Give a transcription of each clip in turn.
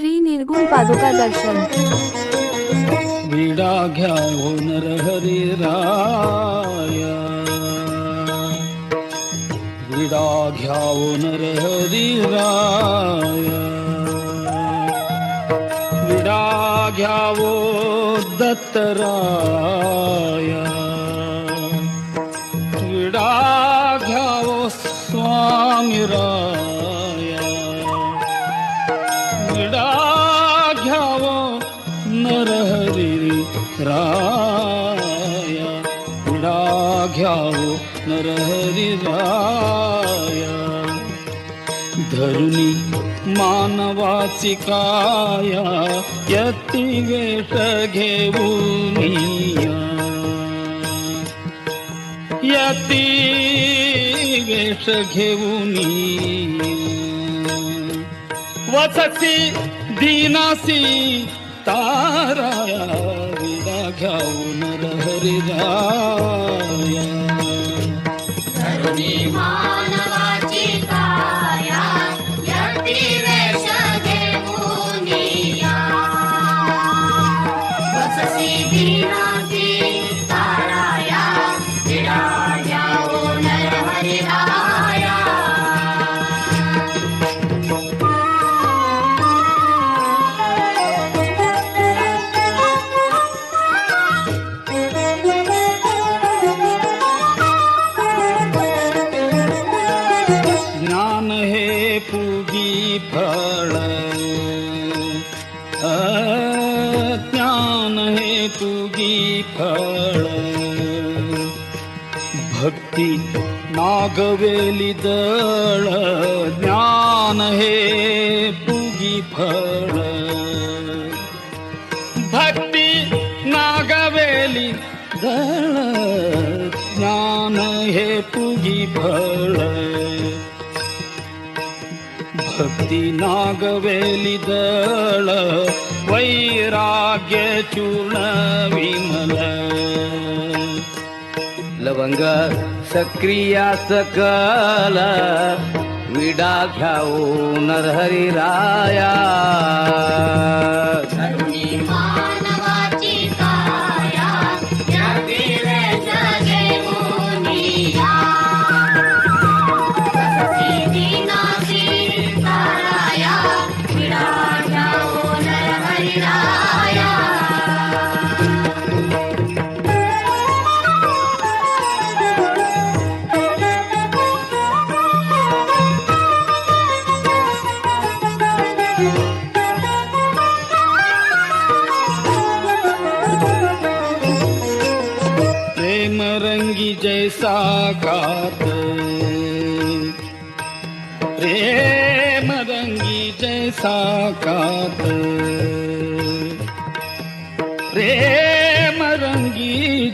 श्री निर्गुण पादुका दर्शन. विडा घ्यावो नरहरी राया. विडा घ्यावो नरहरी राया. विडा घ्यावो दत्तराया विडा घ्यावो स्वामी राया. राया उडा घ्यावो नरहरी राया धरुणी मानवाची काया यती वेष घेऊन यती वेष घेऊन वसती दीनासी ताराया। विडा घ्याऊन पुगी फळ। ज्ञान हे फळ। भक्ती नागवेली दळ ज्ञान हे पुगी फळ भक्ती नागवेली दळ वैराग्य चूर्ण विमल लवंग सक्रिया सकल विडा घ्यावो नरहरी राया जैसा कात। प्रेम रंगी जैसा कात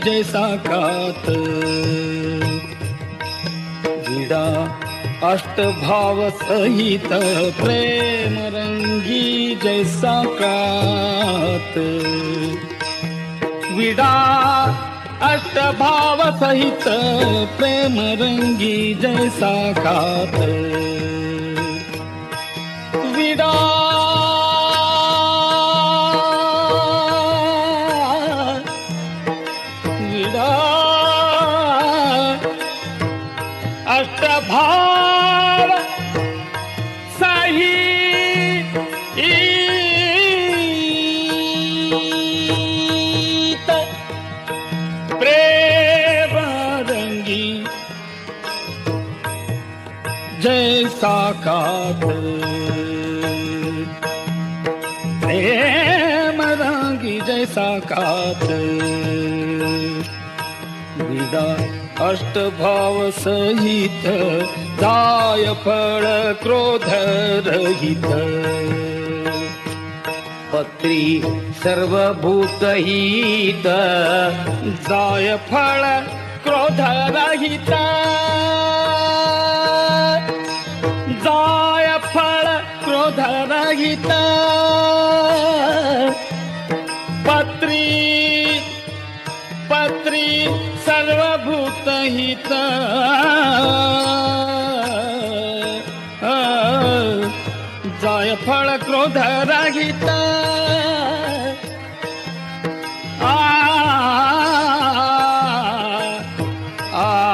जैसा कात। विडा अष्टभाव सहित प्रेम जैसा कात। विडा अष्टभाव सहित प्रेम खात विडा विडा अष्टभाव सही प्रेमरङ्गी मरङ्गी जै प्रेमरङ्गी प्रे मरङ्गी विदा अष्टभाव सहित दाय फळ क्रोध रहित पत्री सर्वभूत हित जाय फळ क्रोध रहित जाय फळ क्रोध रहित पत्री सर्वभूत जायफळ क्रोध क्रोध रहित आ आ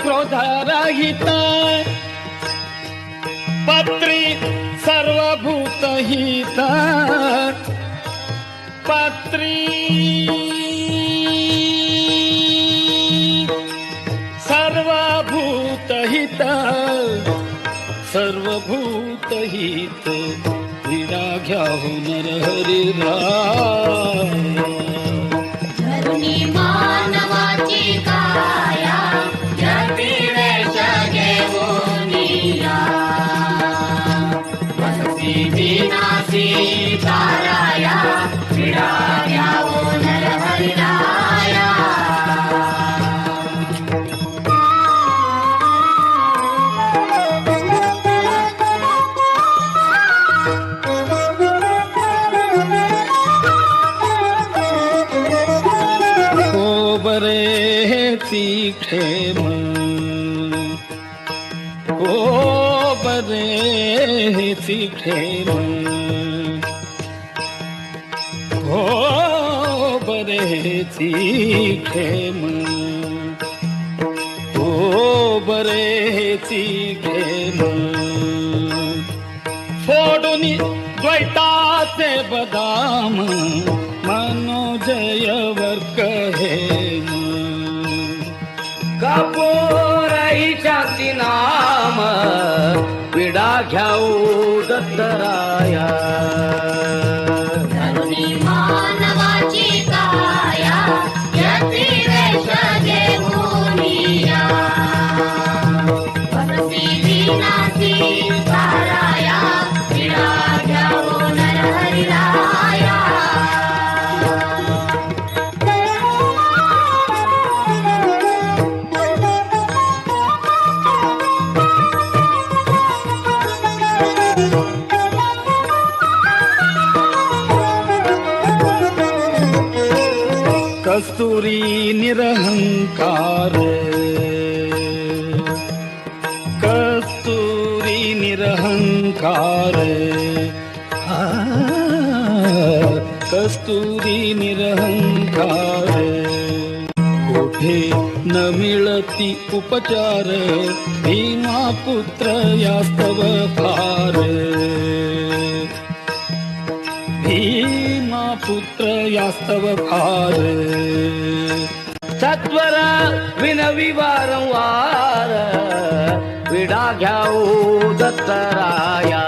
क्रोध रहित पत्री सर्वभूत हित पत्री सर्वभूत हित सर्वभूत हित विडा घ्याहून हो हरिरा विनाशी ताराया विडा नरहरिराया. हो बरे तीठे मन हो बरेची खेम हो बरेची खेम फोडून द्वैताचे बदाम मनोजयवर कहे कापोराई शांती नाम विडा घ्याऊ दत्तराया. कस्तूरी निरहङ्कार कस्तूरी निरहङ्कार कस्तूरी निरहङ्कार कोठे न मिलति उपचार भीमापुत्र यास्तव भार पुत्र यास्तव भार। सत्वर विनवी वारंवार विडा घ्याऊ दत्तराया।